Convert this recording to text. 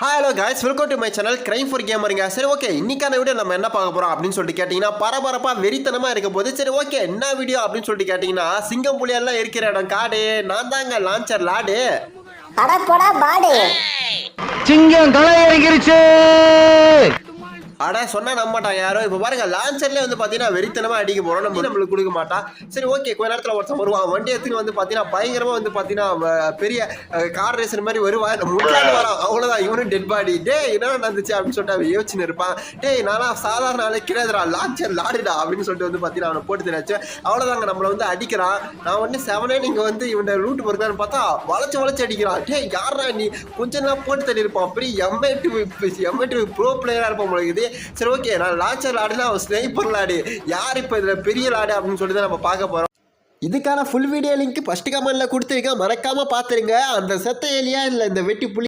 Hello guys. Welcome to my channel crime for கேமருங்க சரி okay இன்னைக்கான video நம்ம என்ன பார்க்க போறோம் அப்படின்னு சொல்லிட்டு கேட்டிங்கன்னா பரபரப்பாக வெறித்தனமாக இருக்க போது சரி ஓகே என்ன வீடியோ அப்படின்னு சொல்லிட்டு கேட்டிங்கன்னா சிங்கம் புலியெல்லாம் இருக்கிற இடம் காடு. நான் தாங்க லான்ச்சர் லாடு. அட போடா பாடு. சிங்கம் களை இறங்கிருச்சு அட சொன்னா நம்ப மாட்டான் யாரோ. இப்போ பாருங்க லான்ச்சர்லேயே வந்து பார்த்தீங்கன்னா வெறித்தனமாக அடிக்க போகிறோம் நம்ம நம்மளுக்கு கொடுக்க மாட்டான் சரி ஓகே கொஞ்ச நேரத்தில் ஒருத்தன் வருவான். வண்டி எடுத்துன்னு வந்து பார்த்தீங்கன்னா பயங்கரமாக வந்து பார்த்தீங்கன்னா பெரிய கார் ரேசர் மாதிரி வருவான். முன்னாடி வரான். அவ்வளோதான் இவனும் டெட் பாடி டே என்ன நடந்துச்சு அப்படின்னு சொல்லிட்டு அவன் யோசிச்சுன்னு இருப்பான். டேய் நானா சாதாரண ஆளே கிடையாதுடா. லான்ச்சர் லாடுடா அப்படின்னு சொல்லிட்டு வந்து பார்த்தீங்கன்னா அவனை போட்டு தெரியாச்சு. அவ்வளோதாங்க நம்மளை வந்து அடிக்கிறான். நான் வந்து செவனே நீங்கள் வந்து இவன் ரூட் பொறுத்தான்னு பார்த்தா வளைச்சு வளைச்சு அடிக்கிறான். டே யாரா நீ? கொஞ்ச நேரம் போட்டு தள்ளி இருப்பான் பெரிய எம்ஏ டூ எம்ஏ டூ ப்ரோ பிளேயராக இருப்பான் உங்களுக்கு சரி ஓகே நான் லாச்சர் லாடுனா அவன் ஸ்னைப்பர் லாடு யார் இப்போ இதில் பெரிய லாடு அப்படின்னு சொல்லிட்டு தான் நம்ம பார்க்க போகிறோம் இதுக்கான ஃபுல் வீடியோ லிங்க் ஃபஸ்ட்டு கமெண்ட்ல கொடுத்துருக்கேன். மறக்காம பார்த்துருங்க. அந்த செத்த ஏலியா இல்லை இந்த வெட்டி புலி